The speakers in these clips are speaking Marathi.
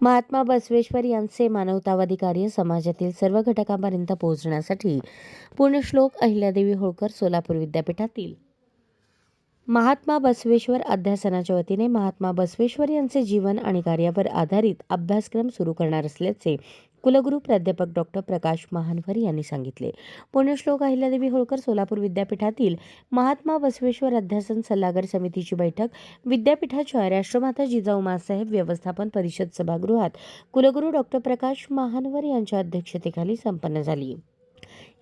महात्मा बसवेश्वर यांचे मानवतावादी कार्य समाजातील सर्व घटकांपर्यंत पोहोचण्यासाठी पुण्यश्लोक अहिल्यादेवी होळकर सोलापूर विद्यापीठातील. महात्मा बसवेश्वर अध्यासनाच्या वतीने महात्मा बसवेश्वर यांचे जीवन आणि कार्यावर आधारित अभ्यासक्रम सुरू करणार असल्याचे कुलगुरू प्राध्यापक डॉक्टर प्रकाश महानवर यांनी सांगितले. पुण्यश्लोक अहिल्यादेवी होळकर सोलापूर विद्यापीठातील महात्मा बसवेश्वर अध्यासन सल्लागार समितीची बैठक विद्यापीठाच्या राष्ट्रमाता जिजाऊ मासाहेब व्यवस्थापन परिषद सभागृहात कुलगुरू डॉक्टर प्रकाश महानवर यांच्या अध्यक्षतेखाली संपन्न झाली.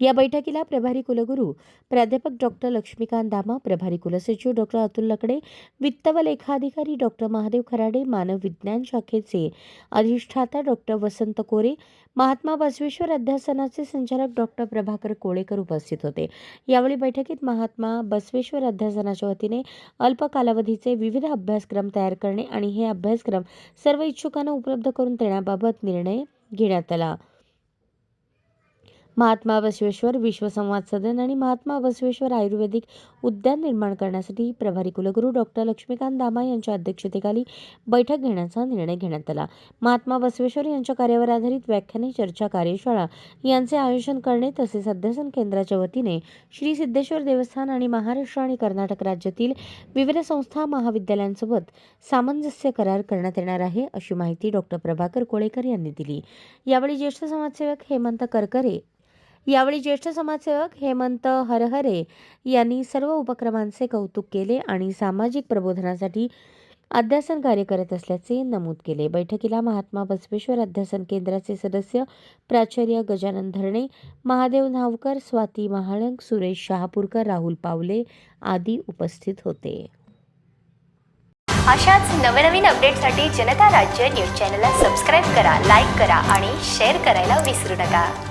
या बैठकीला प्रभारी कुलगुरू प्राध्यापक डॉक्टर लक्ष्मीकांत दामा प्रभारी कुलसचिव डॉक्टर अतुल लकडे वित्त व लेखाधिकारी डॉक्टर महादेव खराडे मानव विज्ञान शाखेचे अधिष्ठाता डॉक्टर वसंत कोरे महात्मा बसवेश्वर अध्यासनाचे संचालक डॉक्टर प्रभाकर कोळेकर उपस्थित होते. यावेळी बैठकीत महात्मा बसवेश्वर अध्यासनाच्या वतीने अल्प कालावधीचे विविध अभ्यासक्रम तयार करणे आणि हे अभ्यासक्रम सर्व इच्छुकांना उपलब्ध करून देण्याबाबत निर्णय घेण्यात आला. महात्मा बसवेश्वर विश्वसंवाद सदन आणि महात्मा बसवेश्वर आयुर्वेदिक उद्यान निर्माण करण्यासाठी प्रभारी कुलगुरू डॉक्टर लक्ष्मीकांत दामा यांच्या अध्यक्षतेखाली बैठक घेण्याचा निर्णय घेण्यात आला. महात्मा बसवेश्वर यांच्या कार्यावर आधारित व्याख्याने चर्चा कार्यशाळा यांचे आयोजन करणे तसेच अध्यासन केंद्राच्या वतीने श्री सिद्धेश्वर देवस्थान आणि महाराष्ट्र आणि कर्नाटक राज्यातील विविध संस्था महाविद्यालयांसोबत सामंजस्य करार करण्यात येणार आहे अशी माहिती डॉक्टर प्रभाकर कोळेकर यांनी दिली. यावेळी ज्येष्ठ समाजसेवक हेमंत करकरे यावेळी ज्येष्ठ समाजसेवक हेमंत हरहरे यांनी सर्व उपक्रमांचे कौतुक केले आणि सामाजिक प्रबोधनासाठी अध्यासन कार्य करत असल्याचे नमूद केले. बैठकीला महात्मा बसवेश्वर अध्यासन केंद्राचे सदस्य प्राचार्य गजानन धरणे महादेव नावकर स्वाती महाळंक सुरेश शहापूरकर राहुल पावले आदी उपस्थित होते. अशाच नवनवीन अपडेटसाठी जनता राज्य न्यूज चॅनलला सबस्क्राईब करा लाईक करा आणि शेअर करायला विसरू नका.